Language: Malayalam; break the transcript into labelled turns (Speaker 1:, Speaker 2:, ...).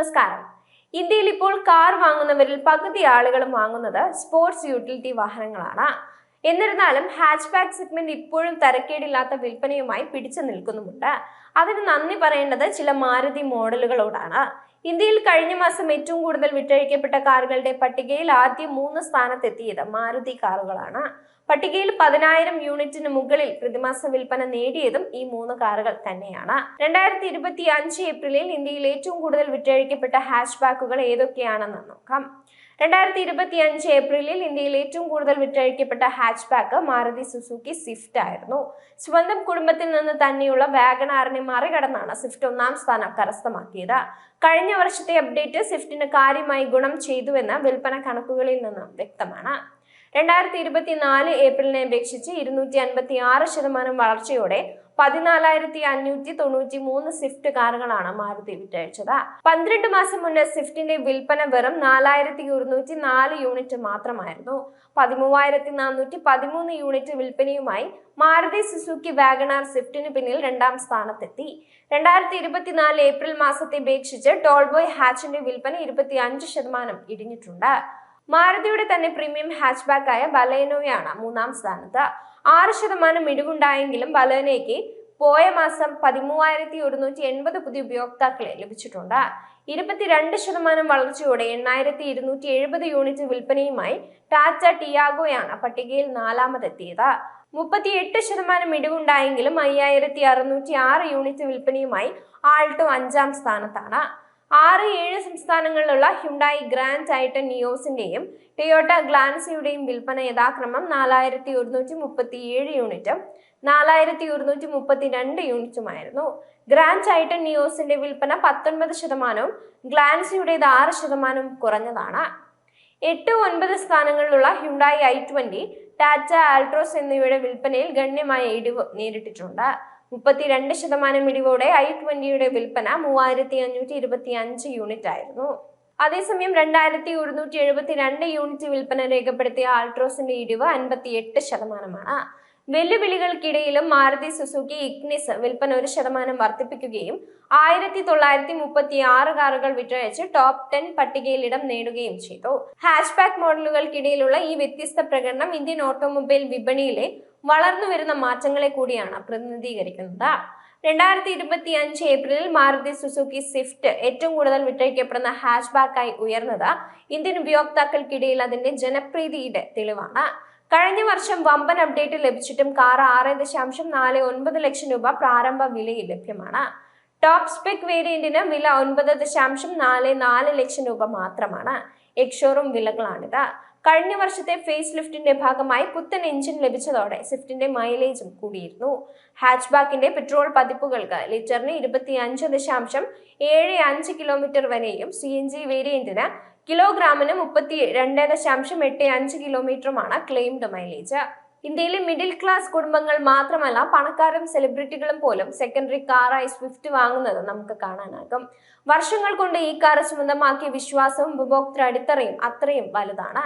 Speaker 1: നമസ്കാരം. ഇന്ത്യയിൽ ഇപ്പോൾ കാർ വാങ്ങുന്നവരിൽ പകുതി ആളുകളും വാങ്ങുന്നത് സ്പോർട്സ് യൂട്ടിലിറ്റി വാഹനങ്ങളാണ്. എന്നിരുന്നാലും ഹാച്ച് ബാക്ക് സെഗ്മെന്റ് ഇപ്പോഴും തരക്കേടില്ലാത്ത വിൽപ്പനയുമായി പിടിച്ചു നിൽക്കുന്നുമുണ്ട്. അതിന് നന്ദി പറയേണ്ടത് ചില മാരുതി മോഡലുകളോടാണ്. ഇന്ത്യയിൽ കഴിഞ്ഞ മാസം ഏറ്റവും കൂടുതൽ വിറ്റഴിക്കപ്പെട്ട കാറുകളുടെ പട്ടികയിൽ ആദ്യം മൂന്ന് സ്ഥാനത്തെത്തിയത് മാരുതി കാറുകളാണ്. പട്ടികയിൽ പതിനായിരം യൂണിറ്റിന് മുകളിൽ പ്രതിമാസ വിൽപ്പന നേടിയതും ഈ മൂന്ന് കാറുകൾ തന്നെയാണ്. രണ്ടായിരത്തി ഇരുപത്തി അഞ്ച് ഏപ്രിലിൽ ഇന്ത്യയിൽ ഏറ്റവും കൂടുതൽ വിറ്റഴിക്കപ്പെട്ട ഹാഷ് ബാക്കുകൾ ഏതൊക്കെയാണെന്ന് നോക്കാം. രണ്ടായിരത്തി ഇരുപത്തി അഞ്ച് ഏപ്രിലിൽ ഇന്ത്യയിൽ ഏറ്റവും കൂടുതൽ വിറ്റഴിക്കപ്പെട്ട hatchback Maruti Suzuki Swift ആയിരുന്നു. സ്വന്തം കുടുംബത്തിൽ നിന്ന് തന്നെയുള്ള വാഗണാറിനെ മറികടന്നാണ് സ്വിഫ്റ്റ് ഒന്നാം സ്ഥാനം കരസ്ഥമാക്കിയത്. കഴിഞ്ഞ വർഷത്തെ അപ്ഡേറ്റ് സ്വിഫ്റ്റിന് കാര്യമായി ഗുണം ചെയ്തുവെന്ന് വിൽപ്പന കണക്കുകളിൽ നിന്നും വ്യക്തമാണ്. രണ്ടായിരത്തി ഇരുപത്തിനാല് ഏപ്രിലിനെ അപേക്ഷിച്ച് ഇരുന്നൂറ്റി അൻപത്തി ആറ് ശതമാനം വളർച്ചയോടെ പതിനാലായിരത്തി അഞ്ഞൂറ്റി തൊണ്ണൂറ്റി മൂന്ന് സ്വിഫ്റ്റ് കാറുകളാണ് മാരുതി വിറ്റഴിച്ചത്. പന്ത്രണ്ട് മാസം മുന്നേ സ്വിഫ്റ്റിന്റെ വിൽപ്പന വെറും നാലായിരത്തി ഒരുന്നൂറ്റി നാല് യൂണിറ്റ് മാത്രമായിരുന്നു. പതിമൂവായിരത്തി നാനൂറ്റി പതിമൂന്ന് യൂണിറ്റ് വിൽപ്പനയുമായി മാരുതി സുസുക്കി വാഗണാർ സ്വിഫ്റ്റിന് പിന്നിൽ രണ്ടാം സ്ഥാനത്തെത്തി. രണ്ടായിരത്തി ഇരുപത്തിനാല് ഏപ്രിൽ മാസത്തെ അപേക്ഷിച്ച് ടോൾബോയ് ഹാച്ചിന്റെ വിൽപ്പന ഇരുപത്തി അഞ്ച് ശതമാനം ഇടിഞ്ഞിട്ടുണ്ട്. മാരുതിയുടെ തന്നെ പ്രീമിയം ഹാച്ച്ബാക്കായ ബലേനോയാണ് മൂന്നാം സ്ഥാനത്ത്. ആറ് ശതമാനം ഇടിവുണ്ടായെങ്കിലും ബലേനയ്ക്ക് പോയ മാസം പതിമൂവായിരത്തി ഒരുന്നൂറ്റി എൺപത് പുതിയ ഉപയോക്താക്കളെ ലഭിച്ചിട്ടുണ്ട്. ഇരുപത്തിരണ്ട് ശതമാനം വളർച്ചയോടെ എണ്ണായിരത്തി ഇരുന്നൂറ്റി എഴുപത് യൂണിറ്റ് വിൽപ്പനയുമായി ടാറ്റ ടിയാഗോയാണ് പട്ടികയിൽ നാലാമതെത്തിയത്. മുപ്പത്തിയെട്ട് ശതമാനം ഇടിവുണ്ടായെങ്കിലും അയ്യായിരത്തി അറുന്നൂറ്റി ആറ് യൂണിറ്റ് വിൽപ്പനയുമായി ആൾട്ടോ അഞ്ചാം സ്ഥാനത്താണ്. ആറ് ഏഴ് സംസ്ഥാനങ്ങളിലുള്ള ഹ്യുണ്ടായി ഗ്രാൻഡ് ടൈറ്റൻ നിയോസിന്റെയും ടൊയോട്ട ഗ്ലാൻസിയുടെയും വിൽപ്പന യഥാക്രമം നാലായിരത്തി ഒരുന്നൂറ്റി മുപ്പത്തി ഏഴ് യൂണിറ്റും നാലായിരത്തി ഒരുന്നൂറ്റി മുപ്പത്തി രണ്ട് യൂണിറ്റുമായിരുന്നു. ഗ്രാൻഡ് ടൈറ്റൻ നിയോസിന്റെ വിൽപ്പന പത്തൊൻപത് ശതമാനവും ഗ്ലാൻസിയുടേത് ആറ് ശതമാനവും കുറഞ്ഞതാണ്. എട്ട് ഒൻപത് സ്ഥാനങ്ങളിലുള്ള Hyundai I twenty Tata Altroz എന്നിവയുടെ വിൽപ്പനയിൽ ഗണ്യമായ ഇടിവ് നേരിട്ടിട്ടുണ്ട്. മുപ്പത്തിരണ്ട് ശതമാനം ഇടിവോടെ ഐ ട്വന്റിയുടെ വിൽപ്പന മൂവായിരത്തി അഞ്ഞൂറ്റി ഇരുപത്തി അഞ്ച് യൂണിറ്റ് ആയിരുന്നു അതേസമയം രണ്ടായിരത്തി ഒരുന്നൂറ്റി എഴുപത്തി രണ്ട് യൂണിറ്റ് വിൽപ്പന രേഖപ്പെടുത്തിയ ആൾട്രോസിന്റെ ഇടിവ് അൻപത്തി എട്ട് ശതമാനമാണ്. വെല്ലുവിളികൾക്കിടയിലും മാരുതി സുസുക്കി ഇഗ്നിസ് വിൽപ്പന ഒരു ശതമാനം വർദ്ധിപ്പിക്കുകയും ആയിരത്തി തൊള്ളായിരത്തി മുപ്പത്തി ആറ് കാറുകൾ വിറ്റഴിച്ച് ടോപ്പ് ടെൻ പട്ടികയിൽ ഇടം നേടുകയും ചെയ്തു. ഹാഷ്ബാക്ക് മോഡലുകൾക്കിടയിലുള്ള ഈ വ്യത്യസ്ത പ്രകടനം ഇന്ത്യൻ ഓട്ടോമൊബൈൽ വിപണിയിലെ വളർന്നു വരുന്ന മാറ്റങ്ങളെ കൂടിയാണ് പ്രതിനിധീകരിക്കുന്നത്. രണ്ടായിരത്തി ഇരുപത്തി അഞ്ച് ഏപ്രിലിൽ മാരുതി സുസുക്കി സ്വിഫ്റ്റ് ഏറ്റവും കൂടുതൽ വിറ്റഴിക്കപ്പെടുന്ന ഹാഷ്ബാക്കായി ഉയർന്നത് ഇന്ത്യൻ ഉപയോക്താക്കൾക്കിടയിൽ അതിന്റെ ജനപ്രീതിയുടെ തെളിവാണ്. കഴിഞ്ഞ വർഷം വമ്പൻ അപ്ഡേറ്റ് ലഭിച്ചിട്ടും കാർ ആറ് ദശാംശം നാല് ഒൻപത് ലക്ഷം രൂപ പ്രാരംഭ വിലയിൽ ലഭ്യമാണ്. ടോപ്പ് സ്പെക് വേരിയന്റിന് വില ഒൻപത് ദശാംശം നാല് നാല് ലക്ഷം രൂപ മാത്രമാണ്. എക്സോറും വിലകളാണിത്. കഴിഞ്ഞ വർഷത്തെ ഫേസ് ലിഫ്റ്റിന്റെ ഭാഗമായി പുത്തൻ എഞ്ചിൻ ലഭിച്ചതോടെ സ്വിഫ്റ്റിന്റെ മൈലേജും കൂടിയിരുന്നു. ഹാച്ച്ബാക്കിന്റെ പെട്രോൾ പതിപ്പുകൾക്ക് ലിറ്ററിന് ഇരുപത്തി അഞ്ച് ദശാംശം ഏഴ് അഞ്ച് കിലോമീറ്റർ വരെയും സി എൻ ജി വേരിയന്റിന് കിലോഗ്രാമിന് മുപ്പത്തി രണ്ട് ദശാംശം എട്ട് അഞ്ച് കിലോമീറ്ററുമാണ് ക്ലെയിംഡ് മൈലേജ്. ഇന്ത്യയിലെ മിഡിൽ ക്ലാസ് കുടുംബങ്ങൾ മാത്രമല്ല പണക്കാരും സെലിബ്രിറ്റികളും പോലും സെക്കൻഡറി കാറായി സ്വിഫ്റ്റ് വാങ്ങുന്നത് നമുക്ക് കാണാനാകും. വർഷങ്ങൾ കൊണ്ട് ഈ കാർ സ്വന്തമാക്കിയ വിശ്വാസവും ഉപഭോക്തൃ അടിത്തറയും അത്രയും വലുതാണ്.